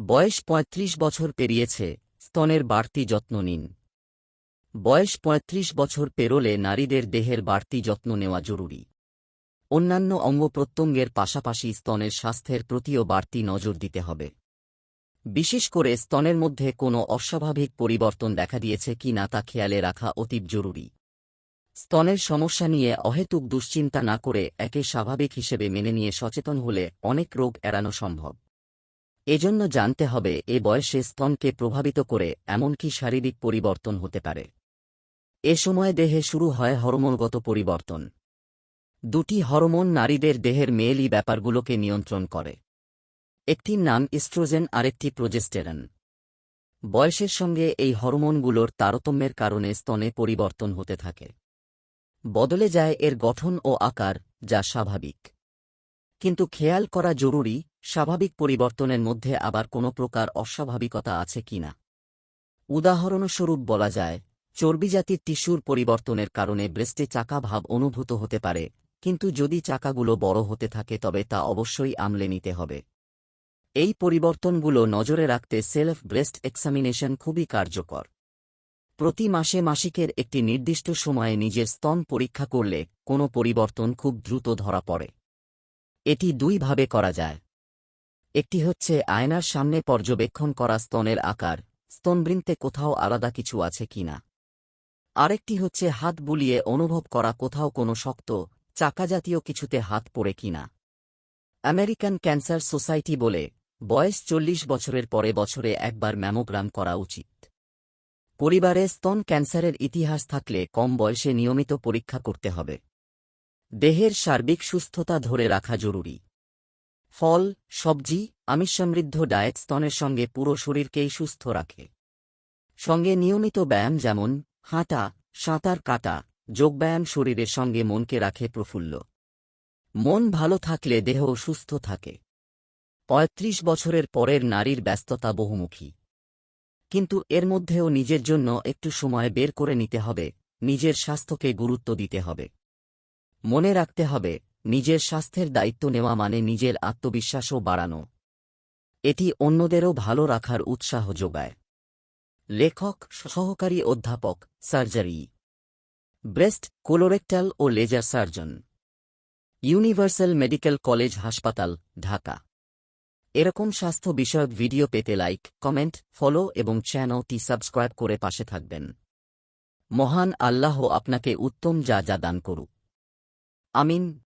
বয়স ৩৫ বছর পেরিয়েছে, স্তনের বাড়তি যত্ন নিন। বয়স ৩৫ বছর পেরোলে নারীদের দেহের বাড়তি যত্ন নেওয়া জরুরি। অন্যান্য অঙ্গ প্রত্যঙ্গের পাশাপাশি স্তনের স্বাস্থ্যের প্রতিও বাড়তি নজর দিতে হবে। বিশেষ করে স্তনের মধ্যে কোনো অস্বাভাবিক পরিবর্তন দেখা দিয়েছে কি না তা খেয়ালে রাখা অতীব জরুরি। স্তনের সমস্যা নিয়ে অহেতুক দুশ্চিন্তা না করে একে স্বাভাবিক হিসেবে মেনে নিয়ে সচেতন হলে অনেক রোগ এড়ানো সম্ভব। এজন্য জানতে হবে এ বয়সে স্তনকে প্রভাবিত করে এমনকি শারীরিক পরিবর্তন হতে পারে। এ সময় দেহে শুরু হয় হরমোনগত পরিবর্তন। দুটি হরমোন নারীদের দেহের মেয়েলি ব্যাপারগুলোকে নিয়ন্ত্রণ করে। একটির নাম ইস্ট্রোজেন আরেকটি প্রোজেস্টেরন। বয়সের সঙ্গে এই হরমোনগুলোর তারতম্যের কারণে স্তনে পরিবর্তন হতে থাকে। বদলে যায় এর গঠন ও আকার, যা স্বাভাবিক। কিন্তু খেয়াল করা জরুরি স্বাভাবিক পরিবর্তনের মধ্যে আবার কোনো প্রকার অস্বাভাবিকতা আছে কিনা উদাহরণস্বরূপ বলা যায় চর্বিজাতির টিস্যুর পরিবর্তনের কারণে ব্রেস্টে চাকা ভাব অনুভূত হতে পারে, কিন্তু যদি চাকাগুলো বড় হতে থাকে তবে তা অবশ্যই আমলে নিতে হবে। এই পরিবর্তনগুলো নজরে রাখতে সেলফ ব্রেস্ট এক্সামিনেশন খুবই কার্যকর। প্রতি মাসে মাসিকের একটি নির্দিষ্ট সময়ে নিজের স্তন পরীক্ষা করলে কোনো পরিবর্তন খুব দ্রুত ধরা পড়ে। এটি দুইভাবে করা যায়। একটি হচ্ছে আয়নার সামনে পর্যবেক্ষণ করা স্তনের আকার স্তনবৃন্তে কোথাও আলাদা কিছু আছে কিনা আরেকটি হচ্ছে হাত বুলিয়ে অনুভব করা কোথাও কোনো শক্ত, চাকাজাতীয় কিছুতে হাত পড়ে কিনা আমেরিকান ক্যান্সার সোসাইটি বলে, বয়স চল্লিশ বছরের পরে বছরে একবার ম্যামোগ্রাম করা উচিত। পরিবারে স্তন ক্যান্সারের ইতিহাস থাকলে কম বয়সে নিয়মিত পরীক্ষা করতে হবে। দেহের সার্বিক সুস্থতা ধরে রাখা জরুরি। ফল, সবজি আমিষ সমৃদ্ধ ডায়েট স্তনের সঙ্গে পুরো শরীরকেই সুস্থ রাখে। সঙ্গে নিয়মিত ব্যায়াম যেমন হাঁটা, সাঁতার কাটা, যোগব্যায়াম শরীরের সঙ্গে মনকে রাখে প্রফুল্ল। মন ভালো থাকলে দেহ সুস্থ থাকে। পঁয়ত্রিশ বছরের পরের নারীর ব্যস্ততা বহুমুখী। কিন্তু এর মধ্যেও নিজের জন্য একটু সময় বের করে নিতে হবে, নিজের স্বাস্থ্যকে গুরুত্ব দিতে হবে। মনে রাখতে হবে নিজের স্বাস্থ্যের দায়িত্ব নেওয়া মানে নিজের আত্মবিশ্বাসও বাড়ানো। এটি অন্যদেরও ভালো রাখার উৎসাহ যোগায়। লেখক, সহকারী অধ্যাপক, সার্জারি। ব্রেস্ট, কোলোরেক্টাল ও laser surgeon. Universal medical college হাসপাতাল, ঢাকা। এরকম স্বাস্থ্য বিষয়ক ভিডিও পেতে লাইক, কমেন্ট, ফলো এবং চ্যানেলটি সাবস্ক্রাইব করে পাশে থাকবেন। মহান আল্লাহ আপনাকে উত্তম যা যা দান করুক। আমিন।